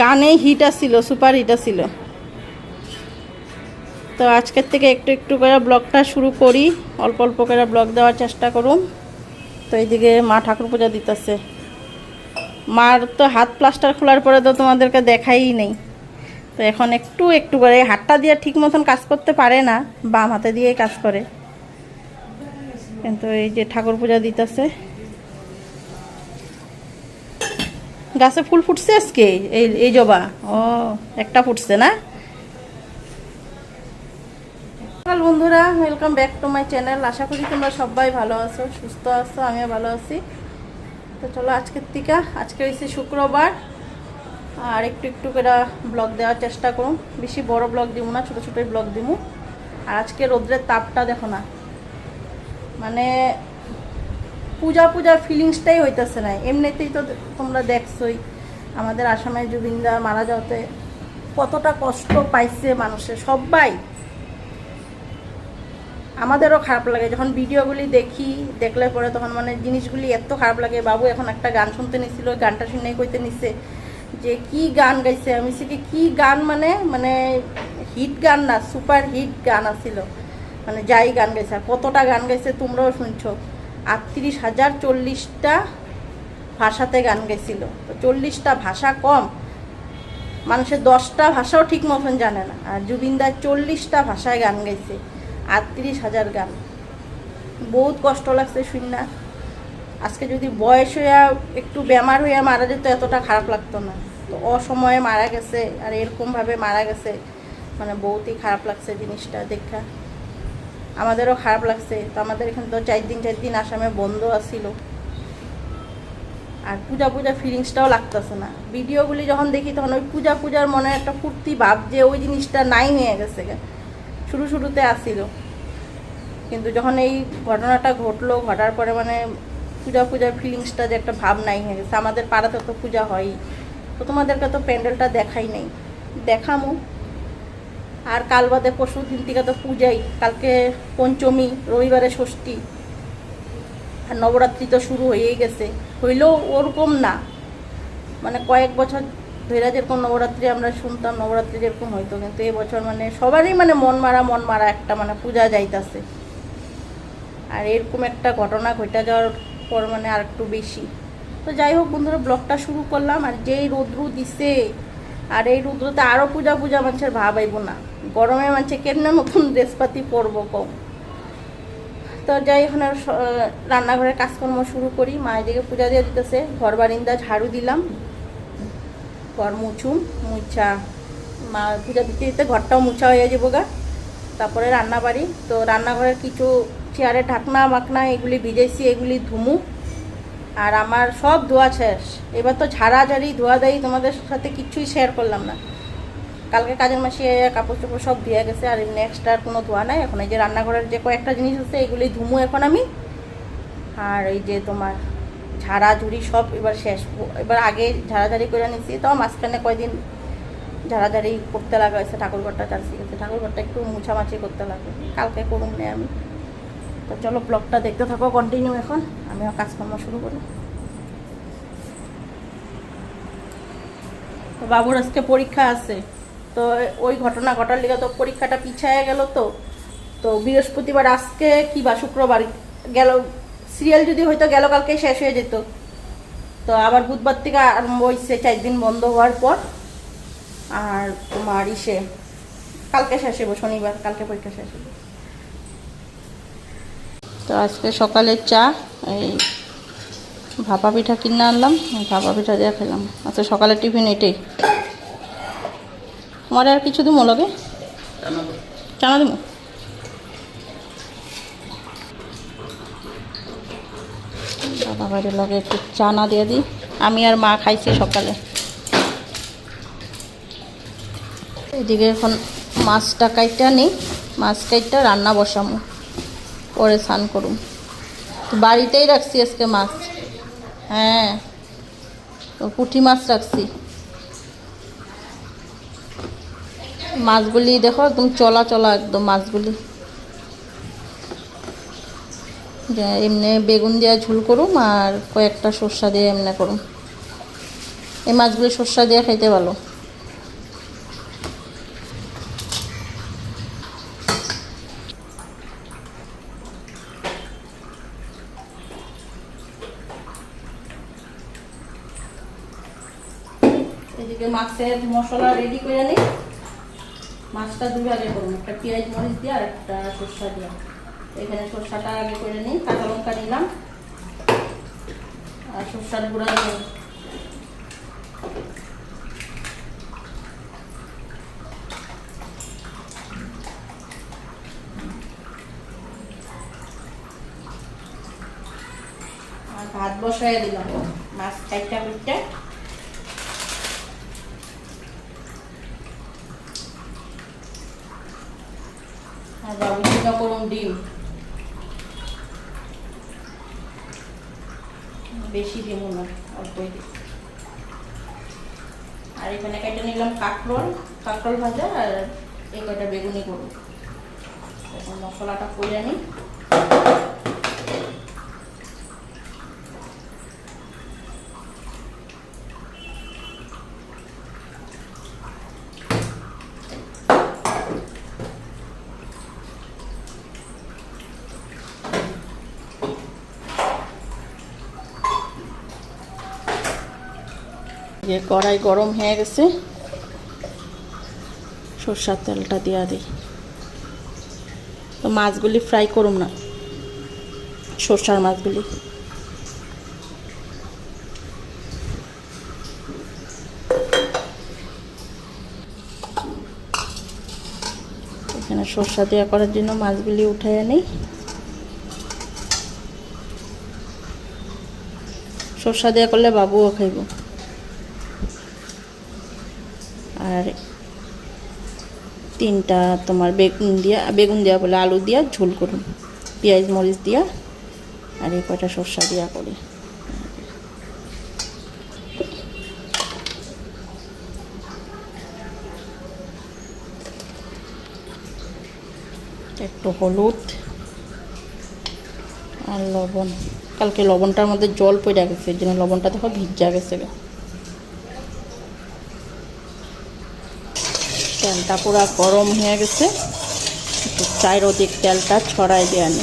গানে হিট আসছিল super hit আসছিল তো আজকের থেকে একটু একটু করে ব্লগটা শুরু করি, অল্প অল্প করে ব্লগ দেওয়ার চেষ্টা করুন। তো এইদিকে মা ঠাকুর পূজা দিতেছে। মার তো হাত প্লাস্টার খোলার পরে তো তোমাদেরকে দেখাই নেই। তো এখন একটু একটু করে হাতটা দিয়ে ঠিক মতন কাজ করতে পারে না, বাম হাতে দিয়েই কাজ করে। কিন্তু এই যে ঠাকুর পূজা দিতেছে গাছে ফুল ফুটছে আজকে? এই এই জবা। ও, একটা ফুটছে না? সকাল বন্ধুরা welcome back to my channel আশা করি তোমরা সবাই ভালো আছো, সুস্থ আছো, আমিও ভালো আছি। তো চলো আজকের থেকে আজকে হয়েছে শুক্রবার। আর একটু একটু করে ব্লগ দেওয়ার চেষ্টা করুন। বেশি বড় ব্লগ দিব না, ছোটো ছোটোই ব্লগ দিব। আর আজকে রোদ্রের তাপটা দেখো না। মানে পূজা পূজা ফিলিংসটাই হইতেছে না। এমনিতেই তো তোমরা দেখছোই, আমাদের আসামে জুবিনদা মারা যাওয়াতে কতটা কষ্ট পাইছে মানুষের সবাই আমাদেরও খারাপ লাগে, যখন ভিডিওগুলি দেখি, দেখলে পরে তখন মানে জিনিসগুলি এত খারাপ লাগে। বাবু এখন একটা গান শুনতে নিছিল গানটা শুনেই কইতে নিছে যে, কি গান গাইছে? আমি সে কি গান মানে? মানে হিট গান না সুপার হিট গান আছিল। মানে যাই গান গাইছে কতটা গান গাইছে তোমরাও শুনছো। আটত্রিশ হাজার চল্লিশটা ভাষাতে গান গেছিল। তো চল্লিশটা ভাষা কম মানুষের দশটা ভাষাও ঠিক মতন জানে না। আর জুবিনদার চল্লিশটা ভাষায় গান গাইছে আটত্রিশ হাজার গান। বহুত কষ্ট লাগছে শুননা। আজকে যদি বয়স হইয়া একটু বেমার হইয়া মারা যেত, এতটা খারাপ লাগতো না। তো অসময়ে মারা গেছে, আর এরকমভাবে মারা গেছে মানে বহুতই খারাপ লাগছে জিনিসটা দেখা। আমাদেরও খারাপ লাগছে। তো আমাদের এখানে তো চার দিন চার দিন আসামে বন্ধ আছিল। আর পূজা পূজা ফিলিংসটাও লাগতেছে না। ভিডিওগুলি যখন দেখি তখন ওই পূজা পূজার মনে একটা ফুর্তি ভাব যে ওই জিনিসটা নাই হয়ে গেছে। শুরু শুরুতে আসিল কিন্তু যখন এই ঘটনাটা ঘটলো, ঘটার পরে মানে পূজা পূজার ফিলিংসটা যে একটা ভাব নাই হয়ে গেছে। আমাদের পাড়াতে তো পূজা হয়ই। তো তোমাদেরকে তো প্যান্ডেলটা দেখাই নেই। দেখামো। আর কাল বাদে পরশু দিন থেকে তো পূজাই। কালকে পঞ্চমী, রবিবারে ষষ্ঠী। আর নবরাত্রি তো শুরু হয়েই গেছে। হইলেও ওরকম না। মানে কয়েক বছর ধরে যেরকম নবরাত্রি আমরা শুনতাম, নবরাত্রি যেরকম হইতো। কিন্তু এবছর মানে সবারই মানে মন মারা মন মারা একটা মানে পূজা যাইতাছে। আর এরকম একটা ঘটনা ঘটে যাওয়ার পর মানে আর একটু বেশি। তো যাই হোক বন্ধুরা, ব্লগটা শুরু করলাম। আর যেই রৌদ্র দিছে আর এই রুদ্রতে আরও পূজা পূজা মানুষের ভাব আইব না। গরমে মানুষে কেন নতুন ড্রেসপাতি পরবো কম তো যাই এখন রান্নাঘরের কাজকর্ম শুরু করি। মা এদিকে পূজা দিয়ে দিতেছে। ঘর বারিন্দা ঝাড়ু দিলাম। ঘর মুছুম, মুছা, মা পূজা দিতে দিতে ঘরটাও মুছা হয়ে যাব গা। তারপরে রান্না বাড়ি তো রান্নাঘরের কিছু চেয়ারের ঢাকনা মাকনা এগুলি ভিজেছি এগুলি ধুমু। আর আমার সব ধোয়া শেষ। এবার তো ঝাড়াঝাড়ি ধোয়া দেয় তোমাদের সাথে কিচ্ছুই শেয়ার করলাম না। কালকে কাজের মাসি কাপড় চোপড় সব ধুয়ে গেছে, আর নেক্সট আর কোনো ধোয়া নাই। এখন এই যে রান্নাঘরের যে কয়েকটা জিনিস আছে এগুলি ধুমু এখন আমি। আর এই যে তোমার ঝাড়াঝুড়ি সব এবার শেষ। এবার আগে ঝাড়াঝাড়ি করে নিছি তো মাঝখানে কয়দিন ঝাড়াঝাড়ি করতে লাগা হয়েছে, ঠাকুরঘরটা চালছি গেছে ঠাকুরঘরটা একটু মুছামাছি করতে লাগে কালকে করুন আমি। তো চলো ব্লগটা দেখতে থাকো কন্টিনিউ এখন। আমিও কাজকর্ম শুরু করি। তো বাবুর আজকে পরীক্ষা আছে। তো ওই ঘটনা ঘটার লিগে তো পরীক্ষাটা পিছায় গেল তো। তো বৃহস্পতিবার আজকে কি বা শুক্রবার? গেল সিরিয়াল যদি হয়তো গেল, কালকে শেষ হয়ে যেত। তো আবার বুধবার থেকে আরম্ভ হয়েছে চার দিন বন্ধ হওয়ার পর। আর তোমার ইসে, কালকে শেষ হব শনিবার, কালকে পরীক্ষা শেষ হব তো আজকে সকালে চা, এই ভাপা পিঠা কিনে আনলাম ভাপা পিঠা দিয়ে খেলাম। আচ্ছা সকালে টিফিন এটাই। তোমার আর কিছু দিমো লাগে? চানা দিমো। বাবা লগে একটু চানা দিয়ে দিই। আমি আর মা খাইছি সকালে। এদিকে এখন মাছটা কাইটা নিই, মাছ কাইটা রান্না বসামো। পরে স্নান করুম। বাড়িতেই রাখছি আজকে মাছ। হ্যাঁ পুঁটি মাছ রাখছি। মাছগুলি দেখো একদম চলা চলা একদম মাছগুলি। এমনি বেগুন দেওয়া ঝুল করুম আর কয়েকটা সর্ষা দিয়ে এমনি করুম। এই মাছগুলি সর্ষা দিয়ে খাইতে ভালো। এদিকে মাছের মশলা রেডি করে নিই মাছটা দুভাগে করব একটা পেঁয়াজ মরিচ দিয়ে আর একটা সর্ষা দিয়ে। এখানে সর্ষাটা আগে করে নিই, কাঁচা লঙ্কা নিলাম আর সর্ষার গুঁড়া দিয়ে আর ভাত বসাই দিলাম। মাছ চারটা করতে আর বাবু করুন, ডিম। বেশি দিব না, অল্পই দিই আর এখানে কেটে নিলাম কাঁকরোল কাঁকরোল ভাজা আর এই কয়টা বেগুনি করব। এখন মশলাটা করে নিই। যে কড়াই গরম হয়ে গেছে। সর্ষার তেলটা দিয়া দিই। তো মাছগুলি ফ্রাই করুম না। সর্ষার মাছগুলি। এখানে সর্ষা দেওয়া করার জন্য মাছগুলি উঠাইয়া নিই সর্ষা দেওয়া করলে বাবুও খাইব। আর তিনটা তোমার বেগুন দিয়া, বেগুন দেওয়া বলে আলু দিয়া, ঝোল করুন। পেঁয়াজ, মরিচ দিয়া, আর এই কয়টা সর্ষা দিয়া করি। একটু হলুদ আর লবণ। কালকে লবণটার মধ্যে জল পড়ে গেছে জন্য লবণটা দেখো ভিজা গেছে তেলটা পুরা গরম হয়ে গেছে। চারিদিক তেলটা ছড়াই দিয়ে আনি।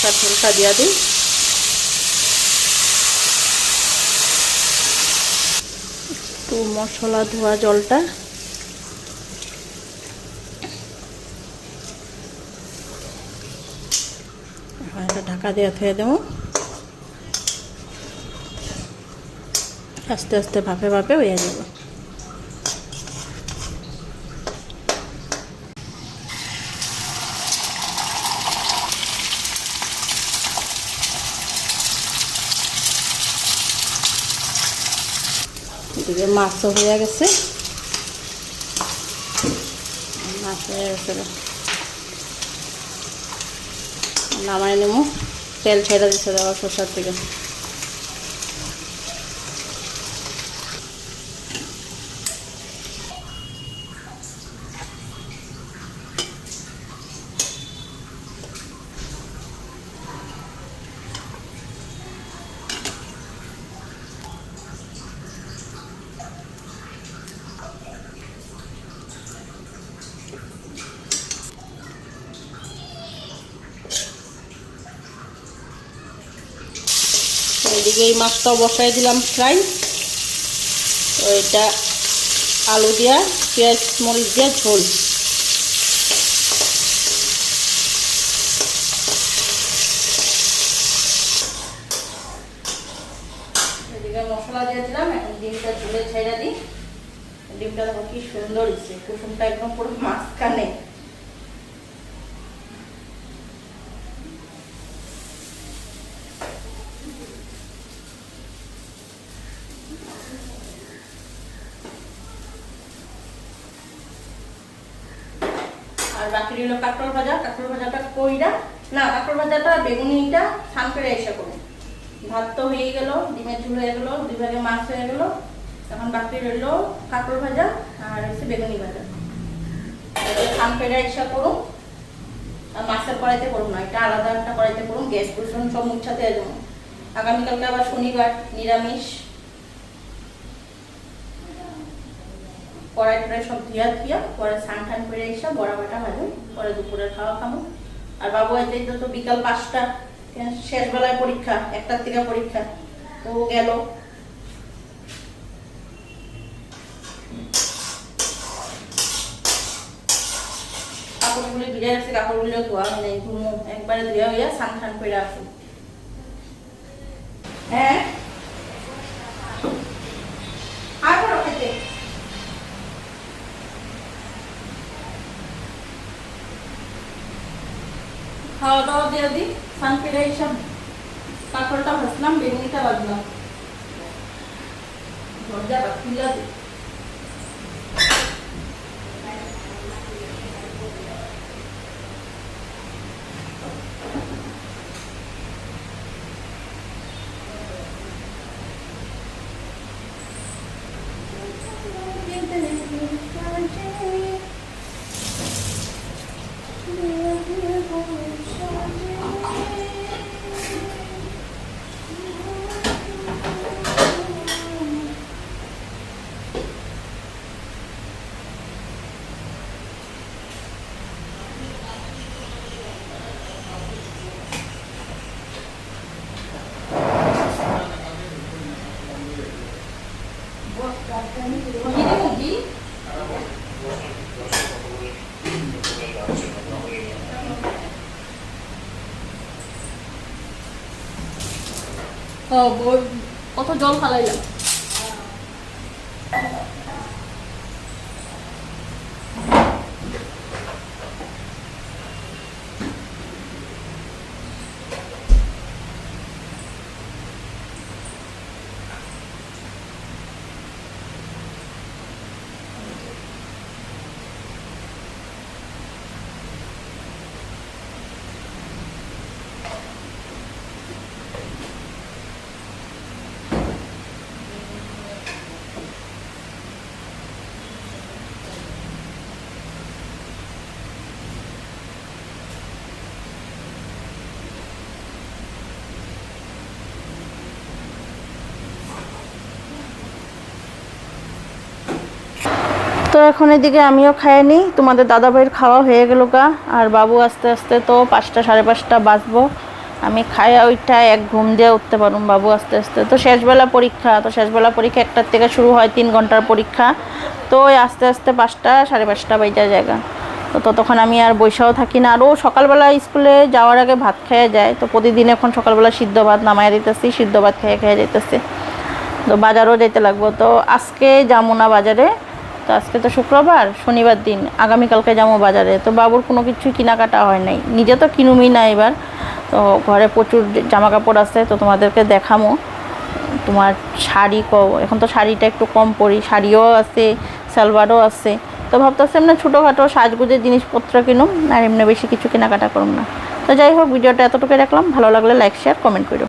সরষার ঝোলটা দিয়ে দিই। একটু মশলা ধোয়া জলটা। ঢাকা দিয়ে থুয়ে দেবো। আস্তে আস্তে ভাপে ভাপে হয়ে যাবে। এদিকে মাছও হয়ে গেছে। মাছ হয়ে গেছে নামায় নেব তেল ছেড়ে দিচ্ছে দেওয়া শসার থেকে এদিকে এই মাছটাও বসাই দিলাম ফ্রাই। এটা আলু দিয়া, পেঁয়াজ, মরিচ দিয়া, ঝোল। এদিকে মশলা দিয়ে দিলাম, এখন ডিমটা ঝোলে ছেড়ে দিই। ডিমটা কি সুন্দর হয়েছে, কুসুমটা একদম পুরো মাঝখানে। বাকি রইল কাঁকড় ভাজা। কাঁকড় ভাজাটা কইরা, না কাঁকড় ভাজাটা বেগুনিটা স্নান করে এসে করুন। ভাত তো হয়ে গেল, ডিমের ঝুল হয়ে গেল, দুই ভাগে মাছ হয়ে গেল। এখন বাকি রইল কাঁকড় ভাজা আর হচ্ছে বেগুনি ভাজা। স্নান করে এসে করুন। আর মাছের কড়াইতে করুন না, এটা আলাদা একটা কড়াইতে করুন। গ্যাস পরিশ্রম সব মুছাতে আগামীকালকে আবার শনিবার, নিরামিষ। কড়াই টড়াই সব ধুয়া ধুয়া, পরে স্নান টান করে এসে বড়া বাটা ভাজে, পরে দুপুরে খাওয়া খাব। আর বাবু আজ তো বিকাল পাঁচটা শেষ বেলায় পরীক্ষা, একটার থেকে পরীক্ষা, তো ও গেল। কাপড়গুলো ভিজে রাখছে, কাপড়গুলো ধোয়া নেই ধুমো একবারে ধুয়া হইয়া স্নান টান করে আসুন হ্যাঁ আর বড় খেতে খাওয়া দাওয়া দিয়ে দিই, সান করে এইসব কাঁকড়টা ভাজলাম বেগুনিটা ভাজলাম দরজা বা খুলে দিই কি ও বই কত জল ফালাইলাম এখন এদিকে আমিও খাইয়ে নিই তোমাদের দাদা ভাইয়ের খাওয়া হয়ে গেল গা, আর বাবু আস্তে আস্তে তো পাঁচটা সাড়ে পাঁচটা বাজবো। আমি খাইয়া ওইটা এক ঘুম দিয়ে উঠতে পারুম বাবু আস্তে আস্তে। তো শেষবেলা পরীক্ষা, তো শেষবেলা পরীক্ষা একটার থেকে শুরু হয়, তিন ঘণ্টার পরীক্ষা। তো ওই আস্তে আস্তে পাঁচটা সাড়ে পাঁচটা বাইজা জায়গা তো ততক্ষণ আমি আর বৈশাও থাকি না। আরও সকালবেলা স্কুলে যাওয়ার আগে ভাত খেয়ে যায়। তো প্রতিদিন এখন সকালবেলা সিদ্ধ ভাত নামায় দিতেছি, সিদ্ধ ভাত খেয়ে খেয়ে যেতেছে তো বাজারও যেতে লাগবো। তো আজকে যাব না বাজারে তো আজকে তো শুক্রবার, শনিবার দিন, আগামীকালকে যাব বাজারে। তো বাবুর কোনো কিছুই কেনাকাটা হয় নাই। নিজে তো কিনুমি না এবার। তো ঘরে প্রচুর জামা কাপড় আছে, তো তোমাদেরকে দেখামো। তোমার শাড়ি ক, এখন তো শাড়িটা একটু কম পরি। শাড়িও আছে, সালোয়ারও আছে। তো ভাবতেছি এমনি ছোটোখাটো সাজগুজের জিনিসপত্র কিনুম, আর এমনি বেশি কিছু কেনাকাটা করুম না। তো যাই হোক, ভিডিওটা এতটুকু রাখলাম। ভালো লাগলে লাইক শেয়ার কমেন্ট করো